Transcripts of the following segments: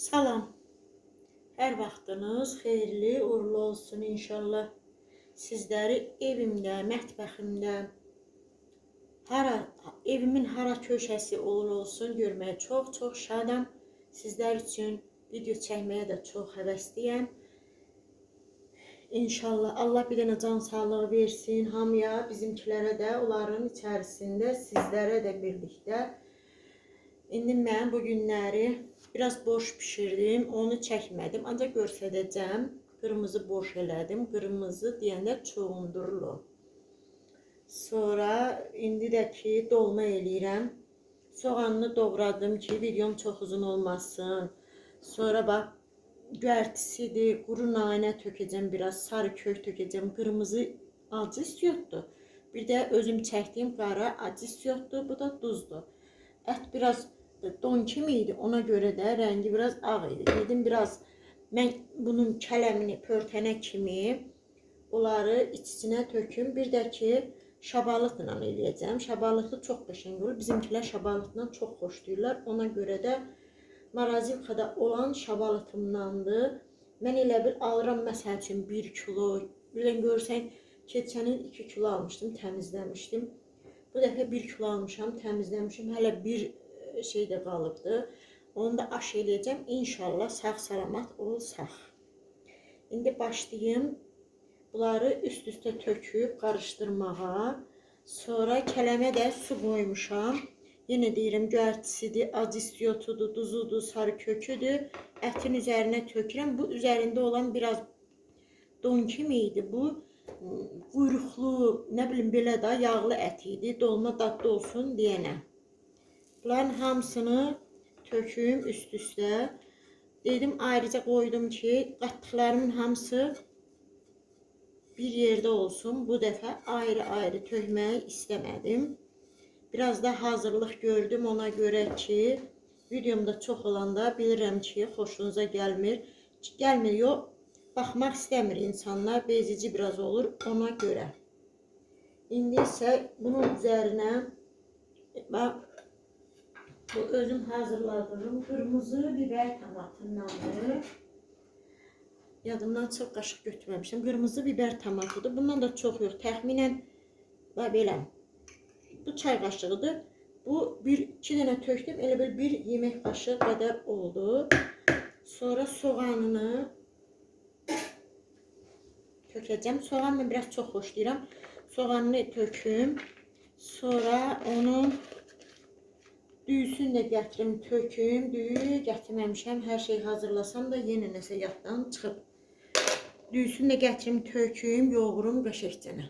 Salam. Hər vaxtınız xeyirli, uğurlu olsun inşallah. Sizləri evimdə, mətbəximdə, hara evimin hara köşəsi olur olsun görməyə çox-çox şadam. Sizlər üçün video çəkməyə də çox həvəsliyəm. İnşallah Allah bir dənə can sağlığı versin hamıya, bizimkilərə də, onların içərisində sizlərə də birlikdə. İndi mən bu günləri biraz boş bişirdim, onu çəkmədim, ancaq göstərəcəm. Qırmızı boş elədim, qırmızı deyəndə çoğundurulu. Sonra indi də ki dolma eləyirəm. Soğanını doğradım ki, videom çox uzun olmasın. Sonra bax göyərtisidir, quru nanə tökəcəm biraz, sarı kök tökəcəm, qırmızı acı istiyotdur. Bir də özüm çəkdiyim qara acı istiyotdur, bu da duzdur. Ət biraz e, donki miydi? Ona göre de rengi biraz ağ idi. Dedim biraz mən bunun kələmini pörtənə kimi onları içsinə töküm. Bir də ki, şabalıqla eləyəcəm. Şabalıqlı çox qəşəng olur. Bizimkilər şabalıqla çox xoşlayırlar. Ona görə də Marazivkada olan şabalıqımdandır. Mən elə bir alıram məsəl üçün 1 kilo. Birdən görsən, keçənin 2 kilo almışdım, təmizləmişdim. Bu dəfə 1 kilo almışam, təmizləmişim. Hələ 1 şeydə qalıbdı. Onu da aş eləyəcəm. İnşallah sağ-salamat olsaq. İndi başlayım bunları üst-üstə töküb qarışdırmağa. Sonra kələmə də su qoymuşam. Yenə deyirəm, göyərtisidir, adistiyotudur, duzudur, sarı köküdür. Ətin üzərinə tökürəm. Bu üzərində olan biraz don kimi idi. Bu quyruqlu, nə bilim belə də yağlı ət idi. Dolma dadlı olsun deyənə. Bunların hamısını töküm üst-üstə. Dedim ayrıca qoydum ki, qatdıqlarımın hamısı bir yerdə olsun. Bu dəfə ayrı-ayrı tökməyi istəmədim. Biraz da hazırlıq gördüm ona görə ki, videomda çox olanda bilirəm ki, xoşunuza gəlmir. Gəlmir, yox, baxmaq istəmir insanlar, bezici biraz olur ona görə. İndi isə bunun üzərinə bax bu özüm hazırladığım qırmızı biber tomatındandır. Yadımdan çox qaşıq götürməmişəm. Qırmızı biber tomatıdır. Bundan da çox yox. Təxminən bax. Bu çay qaşığıdır. Bu bir iki dənə tökdüm. Elə bil bir yemək qaşığı qədər oldu. Sonra soğanını tökəcəm. Soğan mən biraz çox xoşlayıram. Soğanını töküm. Sonra onu düyüsünü də gətirim, töküm. Düyü gətirməmişəm. Hər şey hazırlasam da yenə nəsə yaddan çıxıb. Düyüsünü də gətirim, töküm, yoğurum qəşəngcənə.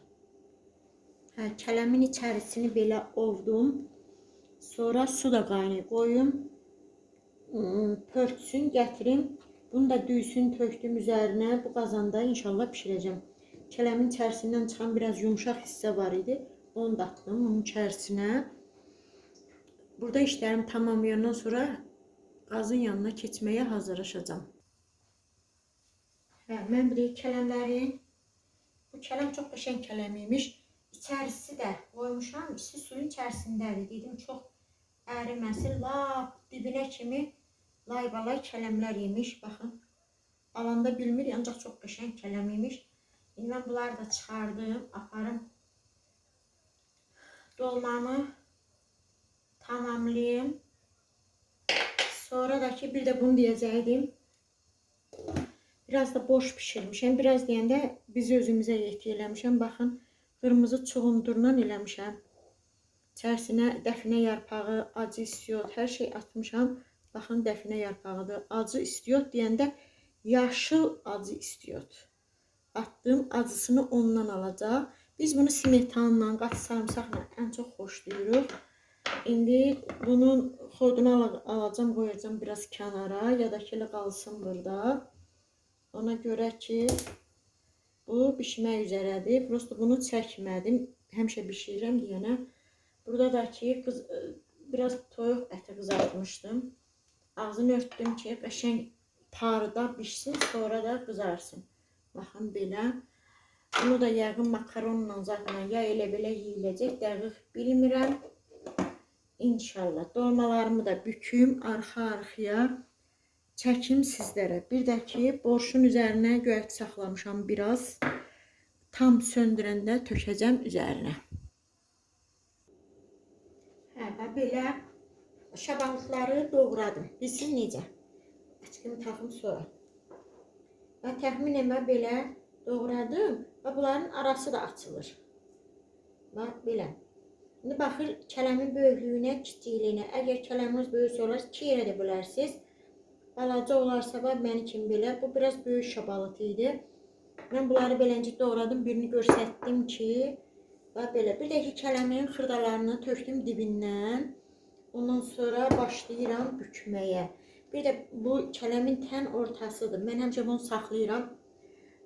Hə, kələmin içərisini belə ovdum. Sonra su da qaynayıb qoyum. Hmm, Pörtsün, gətirim. Bunu da düysün tökdüm üzərinə. Bu qazanda inşallah bişirəcəm. Kələmin içərisindən çıxan biraz yumşaq hissə var idi. Onu da atdım onun içərisinə. Burada işlərim tamamlayandan sonra qazın yanına keçməyə hazırlaşacağam. Hə, mən bir kələmləri bu kələm çox qəşəng kələm imiş. İçərisi də qoymuşam. İsti suyun içərisindədir. Dedim çox əriməsin. Lap dibinə kimi laybalay kələmlər imiş. Baxın. Alanda bilmirik, ancaq çox qəşəng kələm imiş. İndi mən bunları da çıxardım, aparım. Dolmamı tamamlayayım. Sonra da ki bir de bunu diyecektim. Biraz da boş pişirmişəm. Biraz deyəndə biz özümüzə yeti eləmişəm. Baxın, qırmızı çuğundurla eləmişəm. İçərisinə dəfinə yarpağı, acı istiyot, hər şey atmışam. Baxın, dəfinə yarpağıdır. Acı istiyot deyəndə yaşıl acı istiyot. Atdım, acısını ondan alacaq. Biz bunu smetanla, qat sarımsaqla ən çox xoşlayırıq. İndi bunun xodunu al- alacağım, qoyacağım biraz kənara ya da ki qalsın burada. Ona görə ki bu bişmək üzrədir. Prosta bunu çəkmədim. Həmişə bişirirəm deyənə. Burada da ki qız e, biraz toyuq əti qızartmışdım. Ağzını örtdüm ki qəşəng parda bişsin, sonra da qızarsın. Baxın belə. Bunu da yəqin makaronla zaten ya elə belə yeyiləcək, dəqiq bilmirəm. İnşallah dolmalarımı da büküm arxa arxaya çəkim sizlərə. Bir də ki, borşun üzərinə göyərti saxlamışam biraz. Tam söndürəndə tökəcəm üzərinə. Hə, və belə şabalıqları doğradım. Bilsin necə? Açqımı taxım sonra. Və təxminən mən belə doğradım və bunların arası da açılır. Və belə. İndi baxır kələmin böyüklüyünə, kiçikliyinə. Əgər kələminiz böyük olarsa, iki yerə də bölərsiniz. Balaca olarsa da məni kimi belə. Bu biraz böyük şabalıt idi. Mən bunları beləncə doğradım. Birini göstərdim ki, və belə. Bir də ki, kələmin xırdalarını tökdüm dibindən. Ondan sonra başlayıram bükməyə. Bir də bu kələmin tən ortasıdır. Mən həmişə bunu saxlayıram.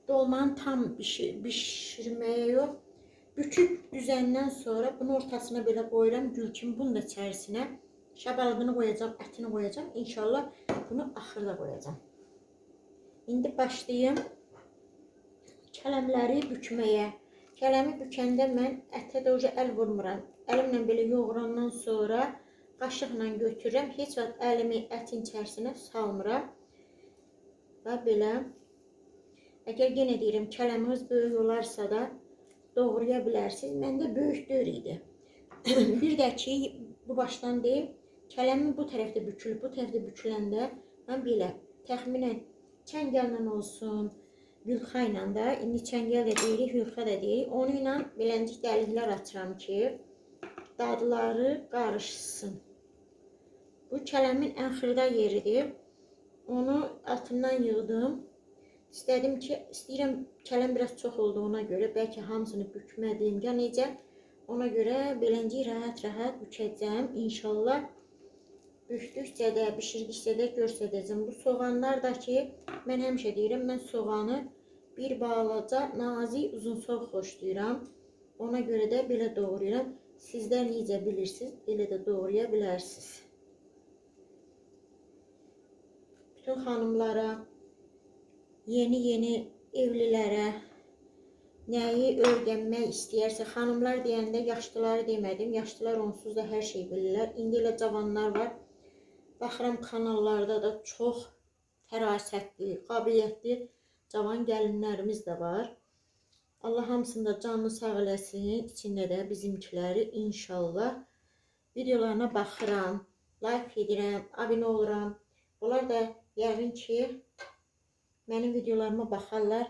Dolmanı tam bişir bişirməyə yox. Büküb düzəndən sonra bunun ortasına belə qoyuram gül kimi. Bunu da içərisinə şabalığını qoyacağam, ətini qoyacağam. İnşallah bunu axırda qoyacağam. İndi başlayım kələmləri bükməyə. Kələmi bükəndə mən ətə də uca əl vurmuram. Əlimlə belə yoğurandan sonra qaşıqla götürürəm. Heç vaxt əlimi ətin içərisinə salmıram. Və belə əgər yenə deyirəm kələminiz böyük olarsa da doğraya bilərsiniz. Məndə böyük deyil idi. bir də ki bu başdan deyim, kələmin bu tərəfdə bükülüb, bu tərəfdə büküləndə mən belə təxminən çəngəllə olsun, Hülxa ilə də, indi çəngəl də deyirik, hülxa da deyirik. Onu ilə beləncik dəliklər açıram ki, dadları qarışsın. Bu kələmin ən xırda yeridir. Onu altından yığdım. İstədim ki, istəyirəm kələm biraz çox olduğuna görə, bəlkə hamısını bükmədim ya necə. Ona görə beləncik rahat-rahat bükəcəm. İnşallah bükdükcə də, bişirdikcə də göstərəcəm. Bu soğanlar da ki, mən həmişə deyirəm, mən soğanı bir balaca nazik uzun soğ xoşlayıram. Ona görə də belə doğrayıram. Sizlər necə bilirsiniz, elə də doğraya bilərsiniz. Bütün xanımlara, yeni-yeni evlilərə nəyi öyrənmək istəyərsə, xanımlar deyəndə yaşlıları demədim. Yaşlılar onsuz da hər şey bilirlər. İndi elə cavanlar var. Baxıram kanallarda da çox fərasətli, qabiliyyətli cavan gəlinlərimiz də var. Allah hamısını da canlı sağ eləsin. İçində də bizimkiləri inşallah. Videolarına baxıram, like edirəm, abunə oluram. Onlar da yəqin ki mənim videolarıma baxarlar,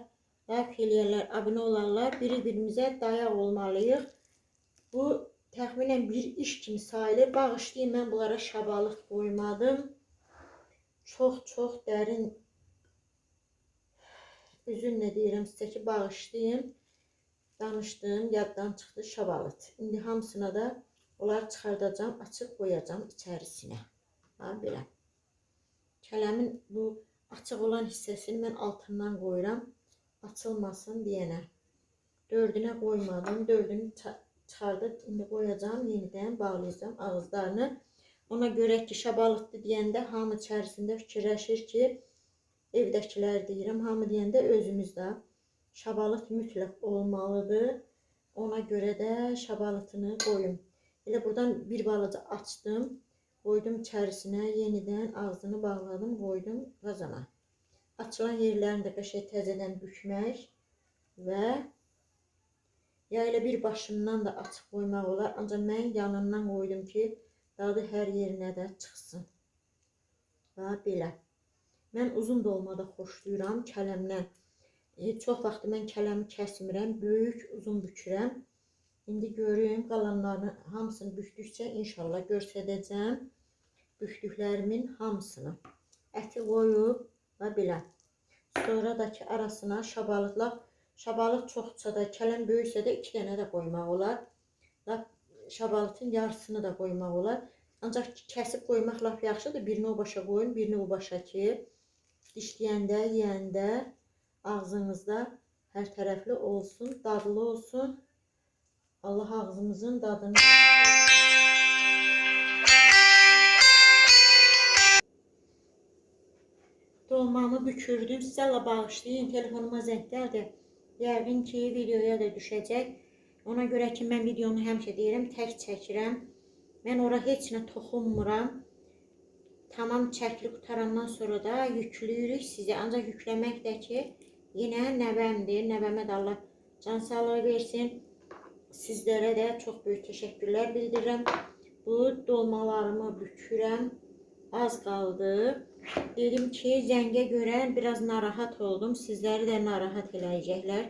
like eləyərlər, abunə olarlar. Bir-birimizə dayaq olmalıyıq. Bu təxminən bir iş kimi sayılır. Bağışlayın, mən bunlara şabalıq qoymadım. Çox-çox dərin üzünlə deyirəm sizə ki, bağışlayın. Danışdım, yaddan çıxdı şabalıt. İndi hamısına da onları çıxardacağım, açıb qoyacağım içərisinə. Ha, belə. Kələmin bu açıq olan hissəsini mən altından qoyuram. Açılmasın deyənə. Dördünə qoymadım. Dördünü çıxardıb indi qoyacağım, yenidən bağlayacağım ağızlarını. Ona görə ki, şabalıqdı deyəndə hamı içərisində fikirləşir ki, evdəkilər deyirəm, hamı deyəndə özümüz də şabalıt mütləq olmalıdır. Ona görə də şabalıtını qoyum. Elə buradan bir balaca açdım, qoydum içərisinə, yenidən ağzını bağladım, qoydum qazana. Açılan yerlərini də qəşəng təzədən bükmək və ya elə bir başından da açıq qoymaq olar, ancaq mən yanından qoydum ki, dadı hər yerinə də çıxsın. Və belə. Mən uzun dolma da xoşlayıram kələmdən. E, çox vaxt mən kələmi kəsmirəm, böyük, uzun bükürəm. İndi görün qalanlarını hamısını bükdükcə inşallah göstərəcəm. Bükdüklərimin hamısını. Əti qoyub və belə. Sonra da arasına şabalıqlar, şabalıq çoxsa da, kələm böyüksə də 2 dənə də qoymaq olar. Lap şabalıtın yarısını da qoymaq olar. Ancaq kəsib qoymaq lap yaxşıdır. Birini o başa qoyun, birini o başa ki, dişləyəndə, yeyəndə ağzınızda hər tərəfli olsun, dadlı olsun. Allah ağzımızın dadını Dolmamı bükürdüm. Sizə bağışlayın. Telefonuma zəng gəldi. Yəqin ki, videoya da düşəcək. Ona görə ki, mən videonu həmişə deyirəm, tək çəkirəm. Mən ora heç nə toxunmuram. tamam çəkili qutarandan sonra da yüklüyürük sizə. Ancaq yükləmək də ki, yenə nəvəmdir. Nəvəmə də Allah can sağlığı versin. Sizlərə də çox böyük təşəkkürlər bildirirəm. Bu dolmalarımı bükürəm. Az qaldı. Dedim ki, zəngə görə biraz narahat oldum. Sizləri də narahat eləyəcəklər.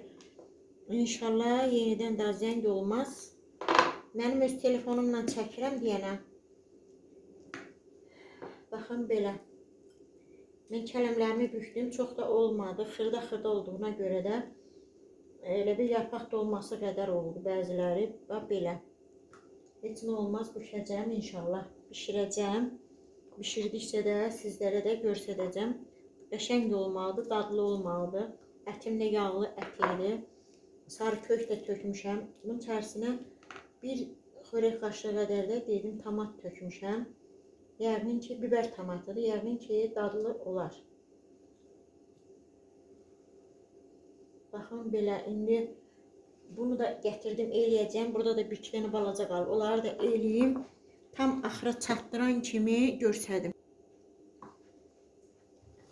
İnşallah yenidən daha zəng olmaz. Mənim öz telefonumla çəkirəm deyənə. Baxın belə. Mən kələmlərimi bükdüm, çox da olmadı. Xırda-xırda olduğuna görə də elə bir yarpaq dolması qədər oldu bəziləri. Bax belə. Heç nə olmaz, bükəcəm inşallah. Bişirəcəm. Bişirdikcə də sizlərə də göstərəcəm. Qəşəng olmalıdır, dadlı olmalıdır. Ətim də yağlı ət idi. Sarı kök də tökmüşəm. Bunun içərisinə bir xörək qaşığı qədər də dedim tomat tökmüşəm. Yəqin ki, biber tomatıdır. Yəqin ki, dadlı olar. Baxın belə indi bunu da gətirdim, eləyəcəm. Burada da bir iki dənə balaca qalıb. Onları da eləyim. Tam axıra çatdıran kimi görsədim.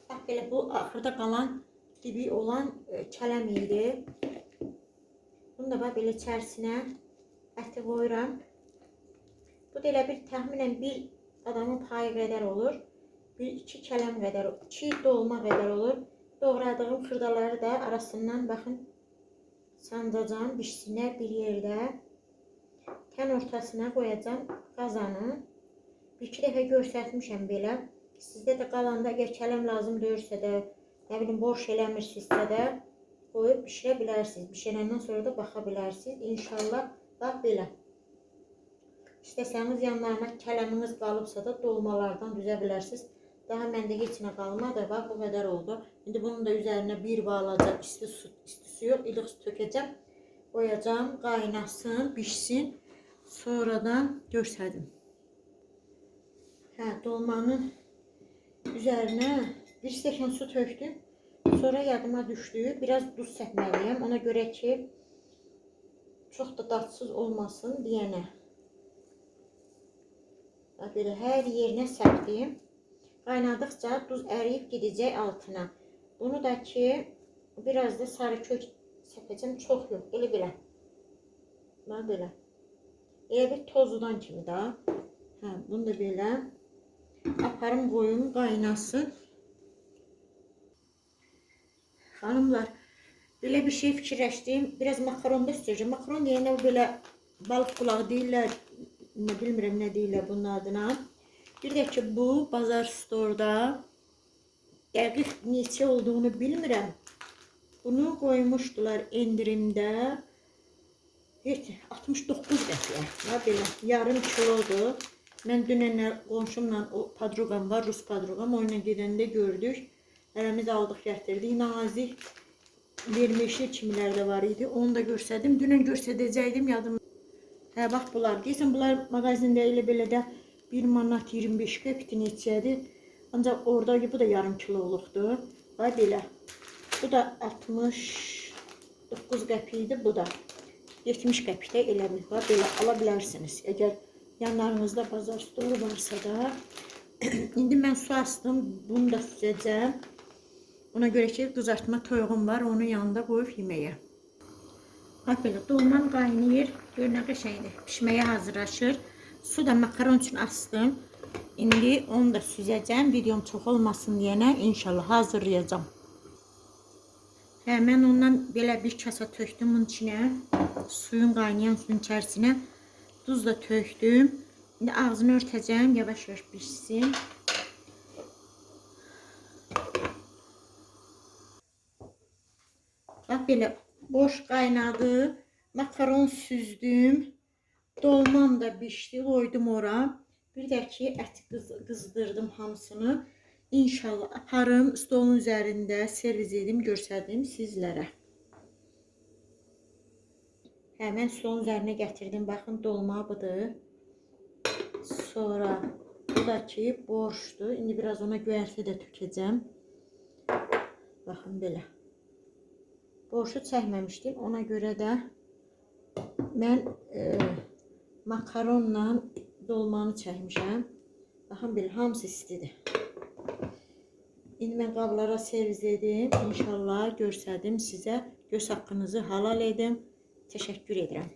Bax belə bu axırda qalan dibi olan e, kələm idi. Bunu da bax belə içərisinə əti qoyuram. Bu da elə bir təxminən bir adamın payı qədər olur. Bir iki kələm qədər, iki dolma qədər olur. Doğradığım xırdaları da arasından baxın sancacağım bişsinlər bir yerdə. Tən ortasına qoyacağım qazanı. Bir iki dəfə göstərmişəm belə. Sizdə də qalanda əgər kələm lazım deyirsə də, nə bilim boş eləmirsinizsə də qoyub bişirə bilərsiniz. Bişirəndən sonra da baxa bilərsiniz. İnşallah bax belə. İstəsəniz yanlarına kələminiz qalıbsa da dolmalardan düzə bilərsiniz. Daha məndə heç nə qalmadı. Bax bu qədər oldu. İndi bunun da üzərinə bir balaca isti su, isti su yox, ilıq su tökəcəm. Qoyacağam, qaynasın, bişsin. Sonradan göstərdim. Hə, dolmanın üzərinə bir stəkan su tökdüm. Sonra yadıma düşdü. Biraz duz səpməliyəm. Ona görə ki, çox da dadsız olmasın deyənə. Belə hər yerinə səpdim. Qaynadıqca duz əriyib gedəcək altına. Bunu da ki biraz da sarı kök səpəcəm. Çox yox, elə belə. Bax belə. Elə bir tozludan kimi da. Hə, bunu da belə aparım qoyum qaynasın. Xanımlar, belə bir şey fikirləşdim. Biraz makaron da istəyəcəm. Makaron deyəndə belə balıq qulağı deyirlər ne bilmirəm nə deyirlər bunun adına. Bir də ki bu bazar storda dəqiq neçə olduğunu bilmirəm. Bunu qoymuşdular endirimdə. Heç 69 qəpiyə. Ha belə yarım kilodur. Mən dünənlər qonşumla o padruqam var, rus padruqam. Onunla gedəndə gördük. Hələmiz aldıq, gətirdik. Nazik vermişli kimilər də var idi. Onu da göstərdim. Dünən göstərəcəydim yadım. Hə, bax bunlar. Deyəsən bunlar mağazində elə belə də 1 manat 25 qəpik neçədir. Ancaq orada bu da yarım kiloluqdur. Bax belə. Bu da 69 qəpik idi, bu da 70 qəpikdə elə bir var. Belə ala bilərsiniz. Əgər yanlarınızda bazar storu varsa da. İndi mən su astım. Bunu da süzəcəm. Ona görə ki, qızartma toyuğum var. Onun yanında qoyub yeməyə. Bax belə dolman qaynayır. Gör nə qəşəngdir. Pişməyə hazırlaşır. Su da makaron üçün astım. İndi onu da süzəcəm. Videom çox olmasın deyənə inşallah hazırlayacağım. Hə, mən ondan belə bir kasa tökdüm bunun içinə. Suyun qaynayan suyun içərisinə duz da tökdüm. İndi ağzını örtəcəm, yavaş-yavaş pişsin. Bax belə boş kaynadı. Makaron süzdüm. Dolmam da pişti. Koydum ora. Bir də ki, ət qız qızdırdım hamısını. İnşallah aparım stolun üzərində servis edim, göstərdim sizlərə. Həmən stolun üzərinə gətirdim. Baxın, dolma budur. Sonra bu da ki, borşdur. İndi biraz ona göyərti də tökəcəm. Baxın belə borçlu çəkməmişdim. Ona görə də mən e, makaronla dolmanı çəkmişəm. Baxın belə hamısı istidir. İndi mən qablara servis edim. İnşallah görsədim sizə. Göz haqqınızı halal edim. Təşəkkür edirəm.